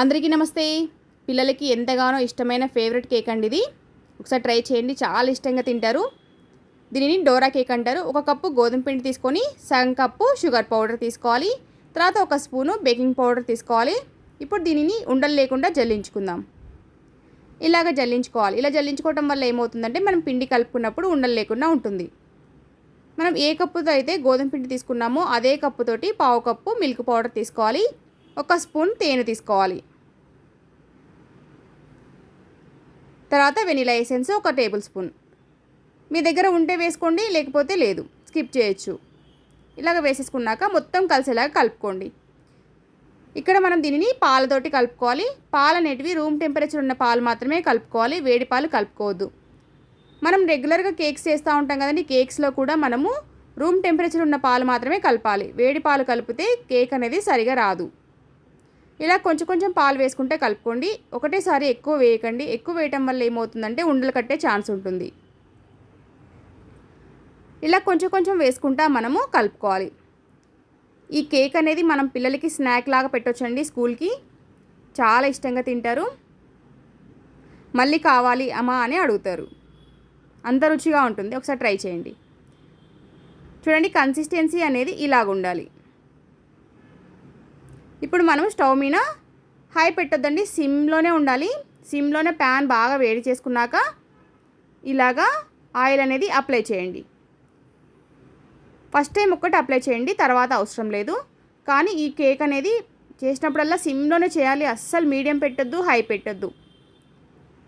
అందరికీ నమస్తే. పిల్లలకి ఎంతగానో ఇష్టమైన ఫేవరెట్ కేక్ అండి ఇది. ఒకసారి ట్రై చేయండి చాలా ఇష్టంగా తింటారు. దీనిని డోరా కేక్ అంటారు. ఒక కప్పు గోధుమ పిండి తీసుకొని సగం కప్పు షుగర్ పౌడర్ తీసుకోవాలి. తర్వాత ఒక స్పూను బేకింగ్ పౌడర్ తీసుకోవాలి. ఇప్పుడు దీనిని ఉండలు లేకుండా జల్లించుకుందాం. ఇలాగ జల్లించుకోవాలి. ఇలా జల్లించుకోవటం వల్ల ఏమవుతుందంటే మనం పిండి కలుపుకున్నప్పుడు ఉండలు లేకుండా ఉంటుంది. మనం ఏ కప్పుతో అయితే గోధుమ పిండి తీసుకున్నామో అదే కప్పుతోటి పావు కప్పు మిల్క్ పౌడర్ తీసుకోవాలి. ఒక స్పూన్ తేనె తీసుకోవాలి. తర్వాత వెనిలా ఎసెన్స్ ఒక టేబుల్ స్పూన్. మీ దగ్గర ఉంటే వేసుకోండి లేకపోతే లేదు. స్కిప్ చేయొచ్చు. ఇలాగ వేసేసుకున్నాక మొత్తం కలిసేలాగా కలుపుకోండి. ఇక్కడ మనం దీనిని పాలతోటి కలుపుకోవాలి. పాలు అనేటివి రూమ్ టెంపరేచర్ ఉన్న పాలు మాత్రమే కలుపుకోవాలి. వేడి పాలు కలుపుకోవద్దు. మనం రెగ్యులర్గా కేక్స్ చేస్తూ ఉంటాం కదండి కేక్స్లో కూడా మనము రూమ్ టెంపరేచర్ ఉన్న పాలు మాత్రమే కలపాలి. వేడి పాలు కలిపితే కేక్ అనేది సరిగా రాదు. ఇలా కొంచెం కొంచెం పాలు వేసుకుంటే కలుపుకోండి. ఒకటేసారి ఎక్కువ వేయకండి. ఎక్కువ వేయటం వల్ల ఏమవుతుందంటే ఉండలు కట్టే ఛాన్స్ ఉంటుంది. ఇలా కొంచెం కొంచెం వేసుకుంటా మనము కలుపుకోవాలి. ఈ కేక్ అనేది మనం పిల్లలకి స్నాక్ లాగా పెట్టొచ్చండి స్కూల్కి. చాలా ఇష్టంగా తింటారు. మళ్ళీ కావాలి అమ్మా అని అడుగుతారు. అంత రుచిగా ఉంటుంది. ఒకసారి ట్రై చేయండి. చూడండి కన్సిస్టెన్సీ అనేది ఇలాగ ఉండాలి ఇప్పుడు మనం స్టవ్ మీద హై పెట్టొద్దండి. సిమ్లోనే ఉండాలి. సిమ్లోనే ప్యాన్ బాగా వేడి చేసుకున్నాక ఇలాగా ఆయిల్ అనేది అప్లై చేయండి. ఫస్ట్ టైం ఒక్కటి అప్లై చేయండి తర్వాత అవసరం లేదు. కానీ ఈ కేక్ అనేది చేసినప్పుడల్లా సిమ్లోనే చేయాలి. అస్సలు మీడియం పెట్టద్దు హై పెట్టొద్దు.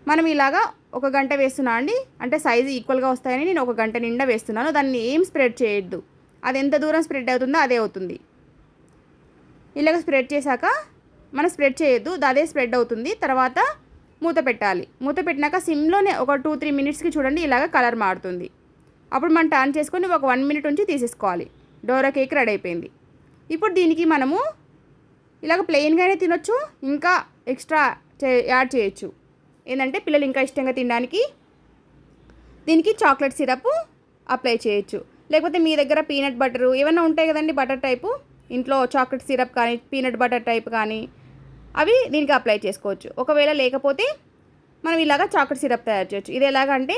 మనం ఇలాగా ఒక గంట వేస్తున్నా అండి. అంటే సైజు ఈక్వల్గా వస్తాయని నేను ఒక గంట నిండా వేస్తున్నాను. దాన్ని ఏం స్ప్రెడ్ చేయొద్దు. అది ఎంత దూరం స్ప్రెడ్ అవుతుందో అదే అవుతుంది. ఇలాగ స్ప్రెడ్ చేశాక మనం స్ప్రెడ్ చేయొద్దు అదే స్ప్రెడ్ అవుతుంది. తర్వాత మూత పెట్టాలి. మూత పెట్టినాక సిమ్లోనే ఒక టూ త్రీ మినిట్స్కి చూడండి ఇలాగ కలర్ మారుతుంది. అప్పుడు మనం టర్న్ చేసుకొని ఒక వన్ మినిట్ ఉంచి తీసేసుకోవాలి. డోరా కేక్ రెడీ అయిపోయింది. ఇప్పుడు దీనికి మనము ఇలాగ ప్లెయిన్గానే తినొచ్చు ఇంకా ఎక్స్ట్రా చే యాడ్ చేయొచ్చు. ఏంటంటే పిల్లలు ఇంకా ఇష్టంగా తినడానికి దీనికి చాక్లెట్ సిరప్ అప్లై చేయొచ్చు. లేకపోతే మీ దగ్గర పీనట్ బటరు ఏమైనా ఉంటాయి కదండి బటర్ టైపు. ఇంట్లో చాక్లెట్ సిరప్ కానీ పీనట్ బటర్ టైప్ కానీ అవి దీనికి అప్లై చేసుకోవచ్చు. ఒకవేళ లేకపోతే మనం ఇలాగ చాక్లెట్ సిరప్ తయారు చేయొచ్చు. ఇది ఎలాగంటే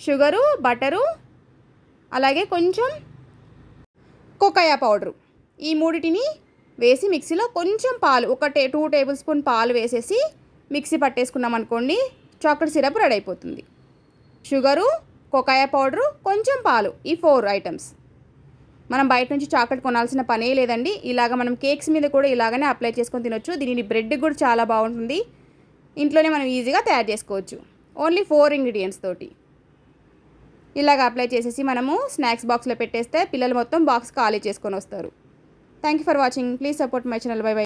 షుగరు బటరు అలాగే కొంచెం కోకాయా పౌడరు. ఈ మూడిటిని వేసి మిక్సీలో కొంచెం పాలు ఒక టే టూ టేబుల్ స్పూన్ పాలు వేసేసి మిక్సీ పట్టేసుకున్నాం అనుకోండి చాక్లెట్ సిరప్ రెడీ అయిపోతుంది. షుగరు కోకాయా పౌడరు కొంచెం పాలు ఈ ఫోర్ ఐటమ్స్. మనం బయట నుంచి చాక్లెట్ కొనాల్సిన పనే లేదండి. ఇలాగ మనం కేక్స్ మీద కూడా ఇలాగనే అప్లై చేసుకొని తినొచ్చు. దీనిని బ్రెడ్ కూడా చాలా బాగుంటుంది. ఇంట్లోనే మనం ఈజీగా తయారు చేసుకోవచ్చు. ఓన్లీ ఫోర్ ఇంగ్రీడియంట్స్ తోటి. ఇలాగ అప్లై చేసేసి మనము స్నాక్స్ బాక్స్లో పెట్టేస్తే పిల్లలు మొత్తం బాక్స్ ఖాళీ చేసుకొని వస్తారు. Thank you for watching please support my channel bye bye